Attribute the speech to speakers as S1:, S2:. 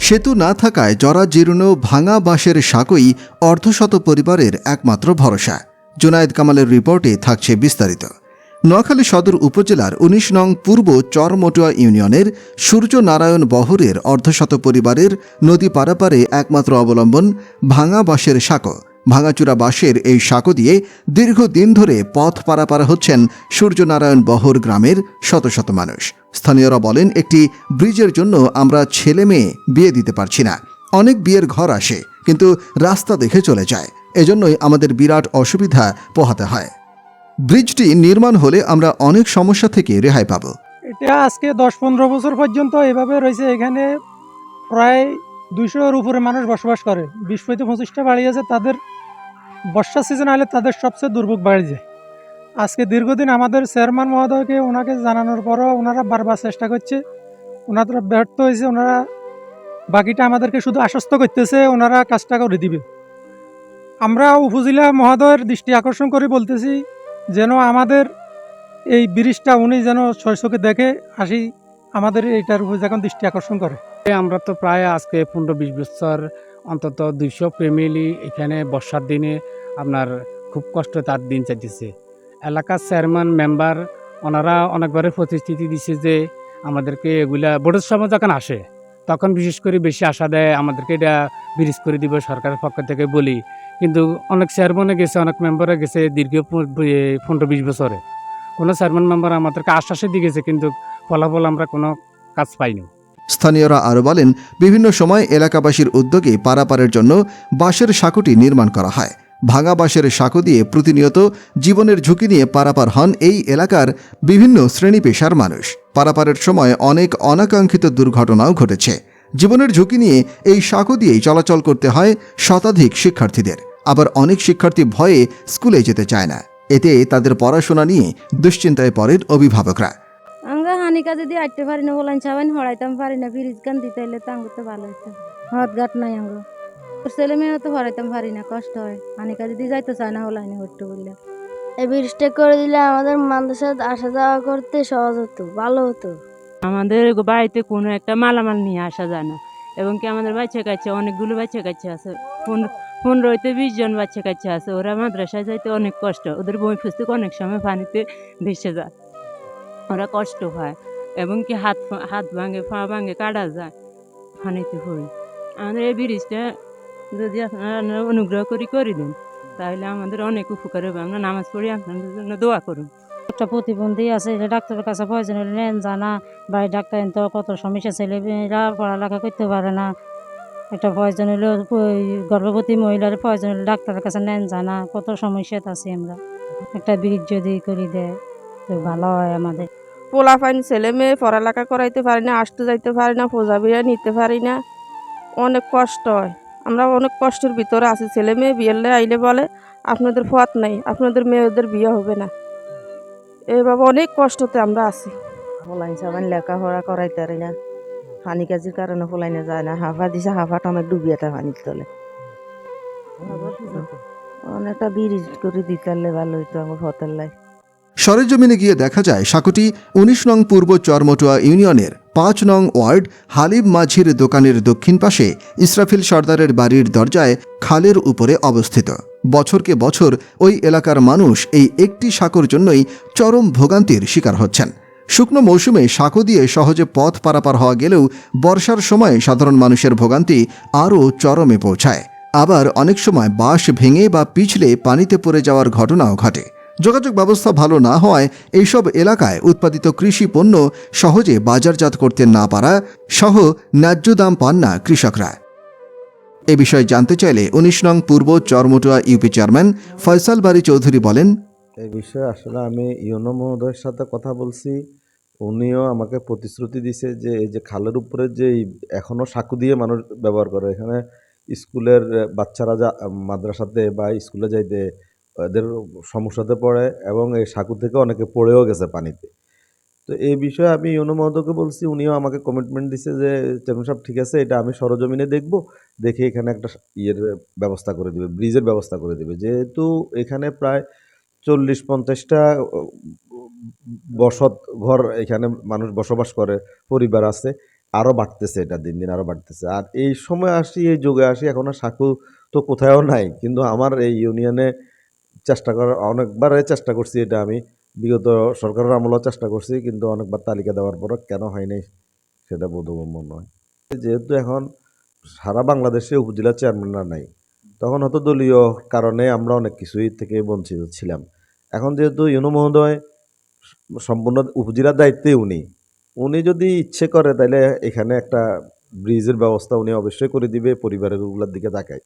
S1: সেতু না থাকায় জরাজীর্ণ ভাঙা বাঁশের সাঁকোই অর্ধশত পরিবারের একমাত্র ভরসা। জুনায়েদ কামালের রিপোর্টে থাকছে বিস্তারিত। নোয়াখালী সদর উপজেলার উনিশ নং পূর্ব চরমটুয়া ইউনিয়নের সূর্যনারায়ণ বহরের অর্ধশত পরিবারের নদী পারাপারে একমাত্র অবলম্বন ভাঙা বাঁশের সাঁকো ভাঙাচুরা বাঁশের এই সাঁকো দিয়ে দীর্ঘদিন ধরে পথ পারাপার হচ্ছেন সূর্যনারায়ণ বহর গ্রামের শত শত মানুষ। স্থানীয়রা বলেন, একটি ব্রিজের জন্য আমরা ছেলে মেয়ে বিয়ে দিতে পারছি না। অনেক বিয়ের ঘর আসে, কিন্তু রাস্তা দেখে চলে যায়। এজন্যই আমাদের বিরাট অসুবিধা পোহাতে হয়। ব্রিজটি নির্মাণ হলে আমরা অনেক সমস্যা থেকে রেহাই পাব।
S2: এটা আজকে দশ পনেরো বছর পর্যন্ত এভাবে রয়েছে। এখানে প্রায় দুইশোর উপরে মানুষ বসবাস করে। বিশ পঁয়তে পঁচিশটা বাড়ি আছে, তাদের বর্ষা সিজন আলে তাদের সবচেয়ে দুর্ভোগ বাড়ি যায় আজকে দীর্ঘদিন আমাদের চেয়ারম্যান মহোদয়কে ওনাকে জানানোর পরও ওনারা বারবার চেষ্টা করছে। ওনারা ব্যর্থ হয়েছে, ওনারা বাকিটা আমাদেরকে শুধু আশ্বস্ত করতেছে, ওনারা কাজটা করে দিবে। আমরা উপজেলা মহোদয়ের দৃষ্টি আকর্ষণ করে বলতেছি যেন আমাদের এই ব্রিজটা উনি যেন শৈশকে দেখে আসি, আমাদের এইটার উপর যখন দৃষ্টি আকর্ষণ করে।
S3: আমরা তো প্রায় আজকে পনেরো বিশ বছর অন্তত দুইশো ফ্যামিলি এখানে বর্ষার দিনে আপনার খুব কষ্ট তার দিন চাইতেছে। এলাকার চেয়ারম্যান মেম্বার ওনারা অনেকবারে প্রতিশ্রুতি দিছে যে আমাদেরকে এগুলা বোর্ডের সময় যখন আসে, তখন বিশেষ করে বেশি আশা দেয় আমাদেরকে এটা ব্রিজ করে দিব সরকারের পক্ষ থেকে বলি। কিন্তু অনেক চেয়ারম্যানে গেছে, অনেক মেম্বারে গেছে দীর্ঘ পনেরো বিশ বছরে। কোনো চেয়ারম্যান মেম্বার আমাদেরকে আশ্বাসে দিয়ে গেছে, কিন্তু ফলাফল আমরা কোনো কাজ পাইনি।
S1: স্থানীয়রা আরও বলেন, বিভিন্ন সময় এলাকাবাসীর উদ্যোগে পারাপারের জন্য বাঁশের সাঁকুটি নির্মাণ করা হয়। ভাঙা বাঁশের সাঁকো দিয়ে প্রতিনিয়ত জীবনের ঝুঁকি নিয়ে পারাপার হন এই এলাকার বিভিন্ন শ্রেণি পেশার মানুষ। পারাপারের সময় অনেক অনাকাঙ্ক্ষিত দুর্ঘটনাও ঘটেছে। জীবনের ঝুঁকি নিয়ে এই সাঁকো দিয়েই চলাচল করতে হয় শতাধিক শিক্ষার্থীদের। আবার অনেক শিক্ষার্থী ভয়ে স্কুলে যেতে চায় না। এতে তাদের পড়াশোনা নিয়ে দুশ্চিন্তায় পড়েন অভিভাবকরা।
S4: আমরা হানিকা যদি আটতে পারি না, বলান চাবেন হড়াইতাম পারি না তো ভালো হাত গাট নাই আঙ্গুর। ছেলে মেয়ে তো হড়াইতাম পারি না কষ্ট হয়। হানিকা যদি যাইতে চায় না হলাই না হট্টু বললে।
S5: এই ব্রিজটা করে দিলে আমাদের মাদ্রাসায় আসা যাওয়া করতে সহজ হতো ভালো হতো।
S6: আমাদের বাড়িতে কোনো একটা মালামাল নিয়ে আসা যায় না। এবং কি আমাদের বাচ্চা কাচ্চা অনেকগুলো বাচ্চা কাচ্চা আছে। পনেরো হইতে বিশ জন বাচ্চা কাচ্চা আছে। ওরা মাদ্রাসায় যাইতে অনেক কষ্ট। ওদের বই পুস্তক অনেক সময় পানিতে ভেসে যায়। ওরা কষ্ট হয়। এবং কি হাত হাত ভাঙে পা ভাঙে কাটা যায়। পানিতে পড়ে আমাদের এই ব্রিজটা যদি আপনারা অনুগ্রহ করি করে দেন। তাহলে আমাদের অনেক উপকার হবে। আমরা নামাজ পড়ি আপনাদের জন্য দোয়া করুন।
S4: একটা প্রতিবন্ধী আছে এটা ডাক্তারের কাছে প্রয়োজন হলে নেন জানা বাড়ির ডাক্তার তো কত সমস্যা ছেলে মেয়েরা পড়ালেখা করতে পারে না। একটা প্রয়োজন হলে ওই গর্ভবতী মহিলার প্রয়োজন হলে ডাক্তারের কাছে নেন জানা কত সমস্যা আছি আমরা। একটা ব্রিজ যদি করে দেয় তো ভালো হয় আমাদের।
S7: পোলা পাইন ছেলে মেয়ে পড়ালেখা করাইতে পারি না আসতে যাইতে পারি না পূজা বিয়া নিতে পারি না। অনেক কষ্ট হয়। আমরা অনেক কষ্টের ভিতরে আছি। ছেলে মেয়ে বিয়েলে আইলে বলে আপনাদের পথ নাই আপনাদের মেয়েদের বিয়ে হবে না। এইভাবে অনেক কষ্টতে আমরা আছি।
S8: ফলাইন সাবান লেখাপড়া করাইতে পারি না। পানি কাজির কারণে ফলাইনে যায় না। হাফা দিছে হাফা টমেট ডুবিয়েতে পানির তলে। অনেকটা ব্রিজ করে দিতে পারলে ভালো হইতো আমার ফতের লাই।
S1: সরেজমিনে গিয়ে দেখা যায়, সাঁকোটি উনিশ নং পূর্ব চরমটুয়া ইউনিয়নের পাঁচ নং ওয়ার্ড হালিম মাঝির দোকানের দক্ষিণ পাশে ইসরাফিল সর্দারের বাড়ির দরজায় খালের উপরে অবস্থিত। বছরকে বছর ওই এলাকার মানুষ এই একটি সাঁকোর জন্যই চরম ভোগান্তির শিকার হচ্ছেন। শুকনো মৌসুমে সাঁকো দিয়ে সহজে পথ পারাপার হওয়া গেলেও বর্ষার সময় সাধারণ মানুষের ভোগান্তি আরও চরমে পৌঁছায়। আবার অনেক সময় বাঁশ ভেঙে বা পিছলে পানিতে পড়ে যাওয়ার ঘটনাও ঘটে। যোগাযোগ ব্যবস্থা ভালো না হওয়ায় এইসব এলাকায় উৎপাদিত কৃষি পণ্য সহজে বাজারজাত করতে না পারা সহ ন্যায্য দাম পান না কৃষকরা। এ বিষয়ে জানতে চাইলে উনিশ নং পূর্ব চরমটুয়া ইউপি চেয়ারম্যান ফয়সাল বাড়ি চৌধুরী বলেন
S9: এই বিষয়ে আসলে আমি ইউনো মহোদয়ের সাথে কথা বলছি। উনিও আমাকে প্রতিশ্রুতি দিছে যে এই যে খালের উপরে যে এখনও সাঁকু দিয়ে মানুষ ব্যবহার করে, এখানে স্কুলের বাচ্চারা যা মাদ্রাসাতে বা স্কুলে যাইতে এদের সমস্যাতে পড়ে এবং এই সাঁকু থেকে অনেকে পড়েও গেছে পানিতে। তো এই বিষয়ে আমি ইউনো মহোদয়কে বলছি, উনিও আমাকে কমিটমেন্ট দিছে যে, চেয়ারম্যান সাহেব, ঠিক আছে, এটা আমি সরজমিনে দেখব, দেখে এখানে একটা ইয়ের ব্যবস্থা করে দেবে, ব্রিজের ব্যবস্থা করে দিবে। যেহেতু এখানে প্রায় চল্লিশ পঞ্চাশটা বসত ঘর এখানে মানুষ বসবাস করে, পরিবার আছে, আরও বাড়তেছে এটা, দিন দিন আরও বাড়তেছে। আর এই সময় আসি, এই যুগে আসি, এখন আর সাকু তো কোথাও নাই। কিন্তু আমার এই ইউনিয়নে চেষ্টা করার অনেকবারে চেষ্টা করছি এটা আমি। বিগত সরকারের আমলেও চেষ্টা করছি, কিন্তু অনেকবার তালিকা দেওয়ার পরও কেন হয়নি সেটা বোধগম্য নয়। যেহেতু এখন সারা বাংলাদেশে উপজেলা চেয়ারম্যানরা নাই, তখন হয়তো দলীয় কারণে আমরা অনেক কিছুই থেকে বঞ্চিত ছিলাম। এখন যেহেতু ইউনো মহোদয় সম্পূর্ণ উপজেলার দায়িত্বে উনি উনি যদি ইচ্ছে করে তাহলে এখানে একটা ব্রিজের ব্যবস্থা উনি অবশ্যই করে দিবে, পরিবারের ওগুলোর দিকে তাকায়।